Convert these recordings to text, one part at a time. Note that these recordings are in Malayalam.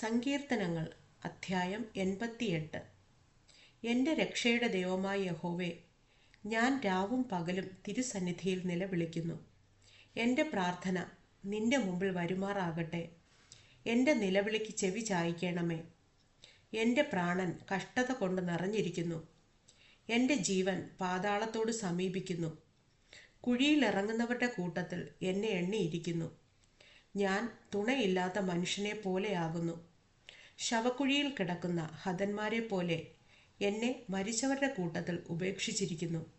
സങ്കീർത്തനങ്ങൾ അധ്യായം എൺപത്തിയെട്ട്. എന്റെ രക്ഷയുടെ ദൈവമായ യഹോവേ ഞാൻ രാവും പകലും തിരുസന്നിധിയിൽ നിലവിളിക്കുന്നു. എന്റെ പ്രാർത്ഥന നിന്റെ മുമ്പിൽ വരുമാറാകട്ടെ. എന്റെ നിലവിളിക്ക് ചെവി ചായ്ക്കണമേ. എന്റെ പ്രാണൻ കഷ്ടത കൊണ്ട് നിറഞ്ഞിരിക്കുന്നു. എന്റെ ജീവൻ പാതാളത്തോട് സമീപിക്കുന്നു. കുഴിയിലിറങ്ങുന്നവരുടെ കൂട്ടത്തിൽ എന്നെ എണ്ണിയിരിക്കുന്നു. ഞാൻ തുണയില്ലാത്ത മനുഷ്യനെ പോലെയാകുന്നു. ശവക്കുഴിയിൽ കിടക്കുന്ന ഹതന്മാരെ പോലെ എന്നെ മരിച്ചവരുടെ കൂട്ടത്തിൽ ഉപേക്ഷിച്ചിരിക്കുന്നു.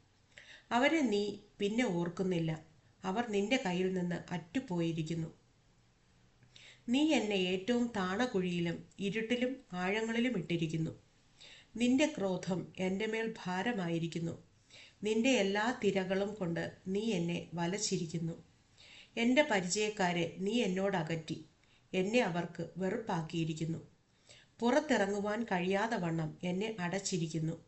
അവരെ നീ പിന്നെ ഓർക്കുന്നില്ല. അവർ നിന്റെ കയ്യിൽ നിന്ന് അറ്റുപോയിരിക്കുന്നു. നീ എന്നെ ഏറ്റവും താണകുഴിയിലും ഇരുട്ടിലും ആഴങ്ങളിലും ഇട്ടിരിക്കുന്നു. നിന്റെ ക്രോധം എന്റെ മേൽ ഭാരമായിരിക്കുന്നു. നിന്റെ എല്ലാ തിരകളും കൊണ്ട് നീ എന്നെ വലച്ചിരിക്കുന്നു. എന്റെ പരിചയക്കാരെ നീ എന്നോട് അകറ്റി എന്നെ അവർക്ക് വെറുപ്പാക്കിയിരിക്കുന്നു. പുറത്തിറങ്ങുവാൻ കഴിയാതെ വണ്ണം എന്നെ അടച്ചിരിക്കുന്നു.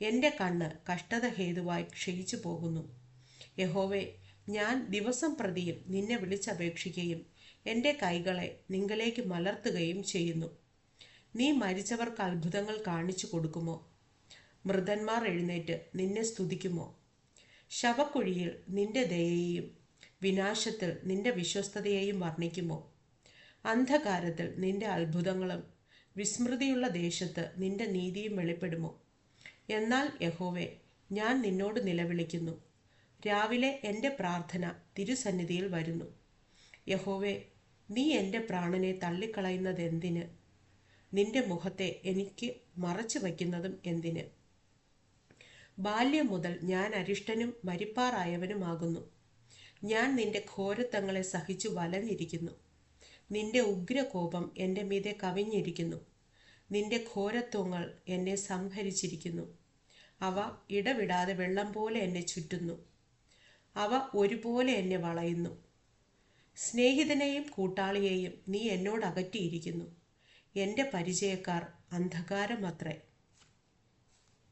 എന്റെ കണ്ണ് കഷ്ടത ഹേതുവായി ക്ഷയിച്ചു പോകുന്നു. യഹോവെ ഞാൻ ദിവസം പ്രതിയും നിന്നെ വിളിച്ചപേക്ഷിക്കുകയും എന്റെ കൈകളെ നിങ്ങളേക്ക് മലർത്തുകയും ചെയ്യുന്നു. നീ മരിച്ചവർക്ക് അത്ഭുതങ്ങൾ കാണിച്ചു കൊടുക്കുമോ? മൃതന്മാർ എഴുന്നേറ്റ് നിന്നെ സ്തുതിക്കുമോ? ശവക്കുഴിയിൽ നിന്റെ ദയയെയും വിനാശത്തിൽ നിന്റെ വിശ്വസ്തതയെയും വർണിക്കുമോ? അന്ധകാരത്തിൽ നിന്റെ അത്ഭുതങ്ങളും വിസ്മൃതിയുള്ള ദേശത്ത് നിന്റെ നീതിയും വെളിപ്പെടുമോ? എന്നാൽ യഹോവേ ഞാൻ നിന്നോട് നിലവിളിക്കുന്നു. രാവിലെ എന്റെ പ്രാർത്ഥന തിരുസന്നിധിയിൽ വരുന്നു. യഹോവേ നീ എന്റെ പ്രാണനെ തള്ളിക്കളയുന്നത് എന്തിന് നിന്റെ മുഖത്തെ എനിക്ക് മറച്ചു വയ്ക്കുന്നതും എന്തിന്? ബാല്യം മുതൽ ഞാൻ അരിഷ്ടനും മരിപ്പാറായവനുമാകുന്നു. ഞാൻ നിന്റെ ഘോരത്വങ്ങളെ സഹിച്ചു വലഞ്ഞിരിക്കുന്നു. നിന്റെ ഉഗ്രകോപം എന്റെ മീതെ കവിഞ്ഞിരിക്കുന്നു. നിന്റെ ഘോരത്വങ്ങൾ എന്നെ സംഹരിച്ചിരിക്കുന്നു. അവ ഇടവിടാതെ വെള്ളം പോലെ എന്നെ ചുറ്റുന്നു. അവ ഒരുപോലെ എന്നെ വളയുന്നു. സ്നേഹിതനെയും കൂട്ടാളിയെയും നീ എന്നോട് അകറ്റിയിരിക്കുന്നു. എന്റെ പരിചയക്കാർ അന്ധകാരമത്രേ.